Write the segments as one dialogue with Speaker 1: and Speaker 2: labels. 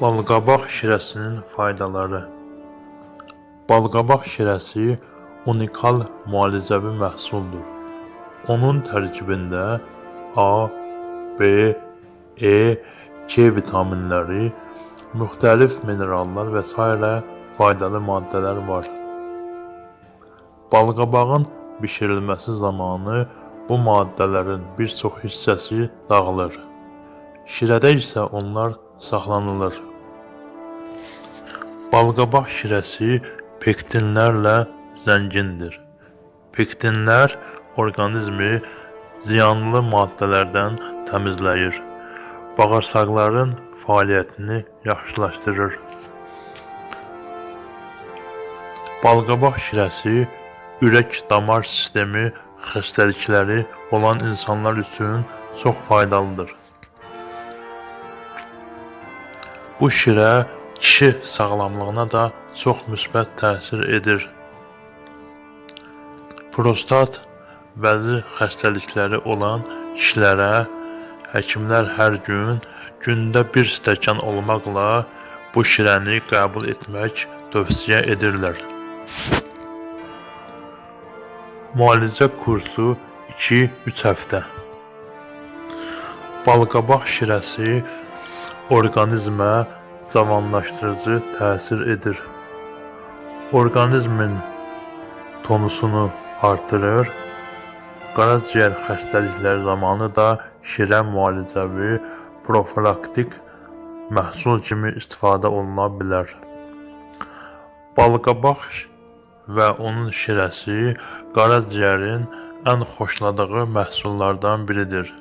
Speaker 1: Balqabaq şirəsinin faydaları Balqabaq şirəsi unikal müalicəvi məhsuldur. Onun tərkibində A, B, E, K vitaminləri, müxtəlif minerallar və s. faydalı maddələr var. Balqabağın bişirilməsi zamanı bu maddələrin bir çox hissəsi dağılır. Şirədə isə onlar saxlanılır. Balqabaq şirəsi pektinlərlə zəngindir. Pektinlər orqanizmi ziyanlı maddələrdən təmizləyir. Bağırsaqların fəaliyyətini yaxşılaşdırır. Balqabaq şirəsi ürək-damar sistemi xəstəlikləri olan insanlar üçün çox faydalıdır. Bu şirə kişi sağlamlığına da çox müsbət təsir edir. Prostat vəzi xəstəlikləri olan kişilərə həkimlər hər gün gündə bir stəkan olmaqla bu şirəni qəbul etmək tövsiyə edirlər. Müalicə kursu 2-3 həftə. Balqabaq şirəsi orqanizmə cavanlaşdırıcı təsir edir. Orqanizmin tonusunu artırır. Qaraciyər xəstəlikləri zamanı da şirə müalicəvi profilaktik məhsul kimi istifadə oluna bilər. Balqabaq və onun şirəsi qaraciyərin ən xoşladığı məhsullardan biridir.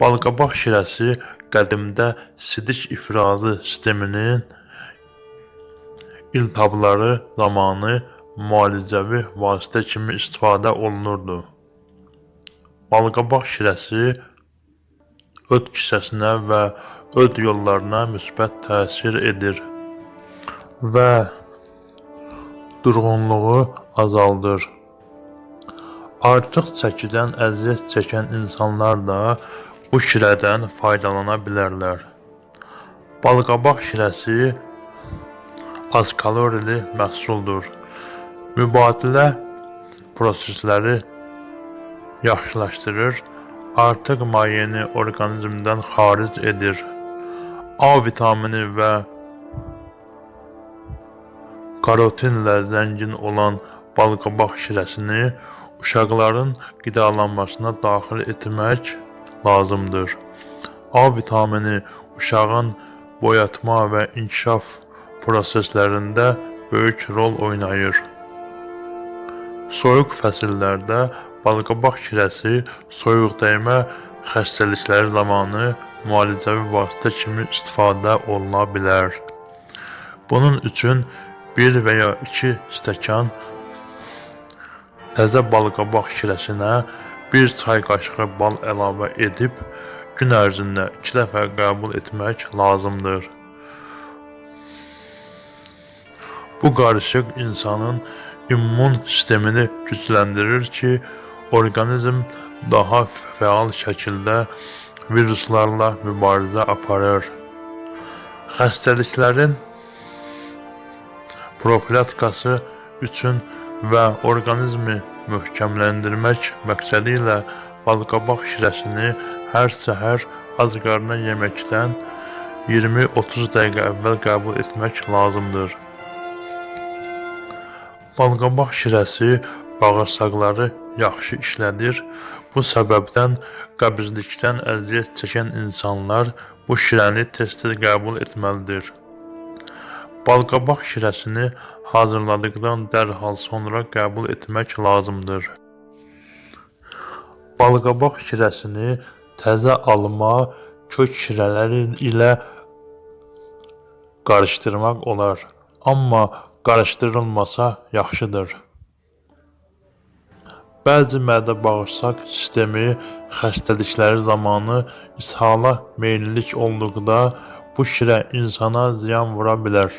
Speaker 1: Balqabaq şirəsi qədimdə sidik ifrazı sisteminin iltihabları zamanı müalicəvi vasitə kimi istifadə olunurdu. Balqabaq şirəsi öd kisəsinə və öd yollarına müsbət təsir edir və durğunluğu azaldır. Artıq çəkidən əziyyət çəkən insanlar da bu şirədən faydalana bilərlər. Balqabaq şirəsi az kalorili məhsuldur. Mübadilə prosesləri yaxşılaşdırır, artıq mayeni orqanizmdən xaric edir. A vitamini və karotinlə zəngin olan balqabaq şirəsini uşaqların qidalanmasına daxil etmək lazımdır. A vitamini uşağın boyatma və inkişaf proseslərində böyük rol oynayır. Soyuq fəsillərdə balqabaq şirəsi soyuqdəymə xəstəlikləri zamanı müalicəvi vasitə kimi istifadə oluna bilər. Bunun üçün 1 və ya 2 stəkan təzə balqabaq şirəsinə 1 çay qaşığı bal əlavə edib gün ərzində 2 dəfə qəbul etmək lazımdır. Bu qarışıq insanın immun sistemini gücləndirir ki, orqanizm daha fəal şəkildə viruslarla mübarizə aparır. Xəstəliklərin profilaktikası üçün və orqanizmi möhkəmləndirmək məqsədi ilə balqabaq şirəsini hər səhər ac qarnına yeməkdən 20-30 dəqiqə əvvəl qəbul etmək lazımdır. Balqabaq şirəsi bağırsaqları yaxşı işlədir. Bu səbəbdən qəbizlikdən əziyyət çəkən insanlar bu şirəni tez-tez qəbul etməlidir. Balqabaq şirəsini hazırladıqdan dərhal sonra qəbul etmək lazımdır. Balqabaq şirəsini təzə alma, kök şirələri ilə qarışdırmaq olar, amma qarışdırılmasa yaxşıdır. Bəzi mədə-bağırsaq sistemi xəstəlikləri zamanı ishala meyillilik olduqda bu şirə insana ziyan vura bilər.